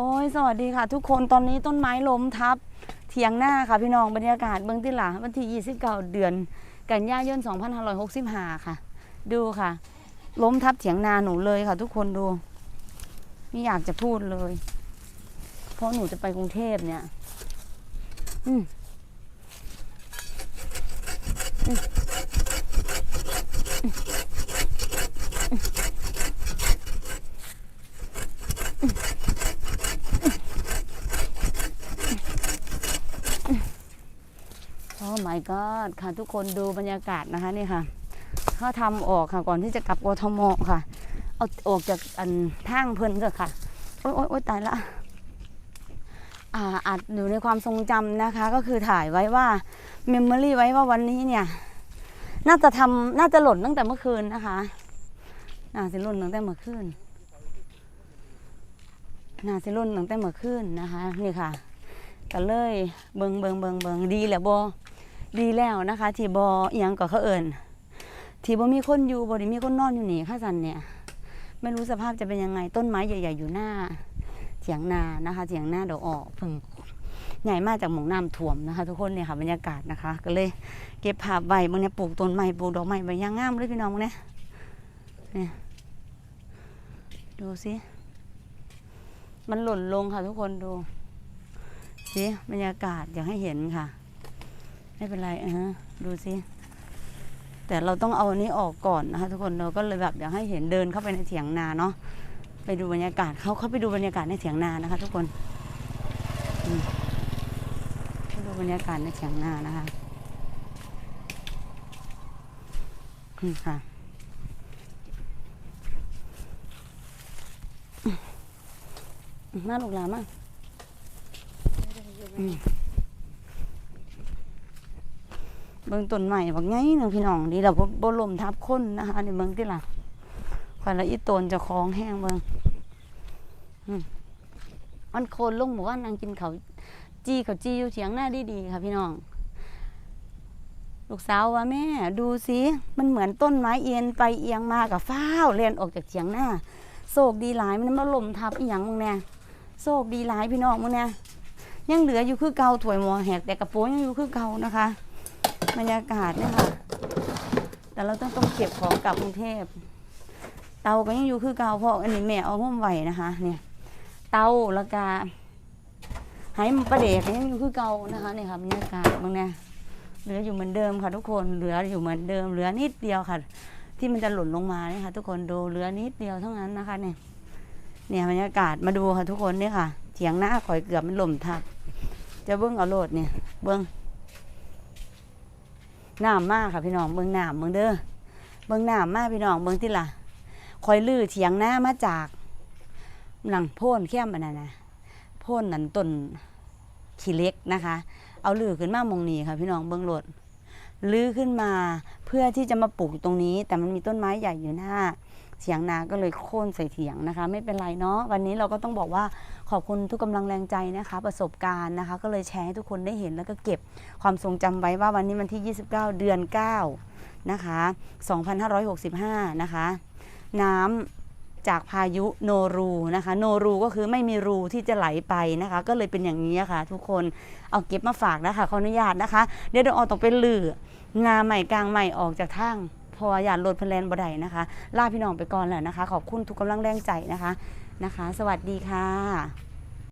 อ้ยสวัสดีค่ะ ทุกคนตอนนี้ต้นไม้ล้มทับเถียงหน้าค่ะพี่น้องบรรยากาศเบื้องที่หลังวันที่29เดือน กันยายน2565ค่ะ ดูค่ะ ล้มทับเถียงนาหนูเลยค่ะ ทุกคนดู ไม่อยากจะพูดเลย เพราะหนูจะไปกรุงเทพเนี่ย อืมอืม โอ้ my god ค่ะทุกคนดูบรรยากาศนะคะนี่ค่ะเขาทำออกค่ะก่อนที่จะกลับกทมค่ะ เอาออกจากอันทางเพิ่นเถอะค่ะ โอ๊ยโอ๊ยโอ๊ยตายละอ่าอัดอยู่ในความทรงจำนะคะ ก็คือถ่ายไว้ว่าเมมโมรี่ไว้ว่าวันนี้เนี่ย น่าจะทำน่าจะหล่นตั้งแต่เมื่อคืนนะคะ น่าจะหล่นตั้งแต่เมื่อคืนน่าจะหล่นตั้งแต่เมื่อคืนนะคะ นี่ค่ะก็เลยเบิงเบิงเบิงเบิงดีแหละโบ ดีแล้วนะคะ ที่บอเอียงก็เขาเอิญที่บอมีคนอยู่บอดีมีคนนอนอยู่นี่ข้าสันเนี่ย ไม่รู้สภาพจะเป็นยังไงต้นไม้ใหญ่ ๆ อยู่หน้าเถียงนานะคะเถียงหน้าเดอกออกพิ่งใหญ่มากจากหมองน้ำท่วมนะคะ ทุกคนเนี่ยค่ะบรรยากาศนะคะ ก็เลยเก็บภาพไว้บางเนี่ยปลูกต้นไม้ปลูกดอกไม้ไว้อยังงามเลยพี่น้องเนี่ยเนี่ยดูสิมันหล่นลงค่ะทุกคนดูสิบรรยากาศอยากให้เห็นค่ะ ไม่เป็นไรอะฮะดูสิแต่เราต้องเอาอันนี้ออกก่อนนะคะทุกคนเราก็เลยแบบอยากให้เห็นเดินเข้าไปในเถียงนาเนาะไปดูบรรยากาศเขาเข้าไปดูบรรยากาศในเถียงนานะคะ ทุกคนไปดูบรรยากาศในเถียงนานะคะนี่ค่ะอืมมาลูกหลานมาอืม เบิ่งต้นใหม่บักไงนึงพี่น้องดีแล้วบ่บ่ลมทับคนนะคะในเบิ่งที่ล่ะคอยละอีตนจะคล้องแห้งเบิ่งมันโคนลงหมู่ว่านางกินเขาจี้เขาจี้อยู่เถียงหน้าดีๆค่ะพี่น้อง ลูกสาวว่าแม่ ดูสิมันเหมือนต้นไม้เอียงไปเอียงมากับฟ้าวเรียนออกจากเถียงหน้าโศกดีหลายมันมาล่มทับอีหยังมึงเนี่ยโศกดีหลายพี่น้องมึงเนี่ยยังเหลืออยู่คือเก่าถวยหมอแหกแต่กระโปรงยังอยู่คือเก่านะคะ บรรยากาศเนี่ยค่ะ แต่เราต้องต้องเก็บของกลับกรุงเทพ เตาก็ยังอยู่คือเก่าเพราะอันนี้แม่เอาห่มไว้นะคะ เนี่ย เตาแล้วก็หมันประเดกก็ยังอยู่คือเก่านะคะเนี่ยค่ะบรรยากาศบางเนี่ยเหลืออยู่เหมือนเดิมค่ะทุกคน เหลืออยู่เหมือนเดิม เหลือนิดเดียวค่ะ ที่มันจะหล่นลงมาเนี่ยค่ะทุกคนดูเหลือนิดเดียวเท่านั้นนะคะ เนี่ย เนี่ยบรรยากาศมาดูค่ะทุกคนเนี่ยค่ะเถียงหน้าข่อยเกือบมันหล่มทับจะเบิ้งเอาโลดเนี่ย เบิ้ง น้ำมากค่ะพี่น้องเบิ้งน้ำเบิ้งเด้อเบิ้งน้ำมากพี่น้องเบิ้งที่ล่ะคอยลื้อเถียงหน้ามาจากหลังโพ่นเข้มอันนั้นนะโพ่นนั่นต้นขี้เล็กนะคะ เอาลือขึ้นมามองนี้ค่ะ พี่น้องเบิ้งโหลดลื้อขึ้นมาเพื่อที่จะมาปลูกตรงนี้ แต่มันมีต้นไม้ใหญ่อยู่หน้า เถียงนาก็เลยโค่นใส่เถียงนะคะ ไม่เป็นไรเนาะวันนี้เราก็ต้องบอกว่าขอบคุณทุกกำลังแรงใจนะคะ ประสบการณ์นะคะ ก็เลยแชร์ให้ทุกคนได้เห็นแล้วก็เก็บความทรงจำไว้ว่าวันนี้วันที่ 29 เดือน 9 นะคะ 2565 นะคะ น้ำจากพายุโนรูนะคะ โนรูก็คือไม่มีรูที่จะไหลไปนะคะ ก็เลยเป็นอย่างนี้ค่ะ ทุกคนเอาเก็บมาฝากนะคะขออนุญาตนะคะ เดี๋ยวเดี๋ยวออกต้องเป็นลือ งาใหม่กลางใหม่ออกจากทาง เพออยาตรถพลแลนบ่ได้นะคะลาพี่น้องไปก่อนแหละนะคะ ขอบคุณทุกกำลังแรงใจนะคะนะคะ สวัสดีค่ะ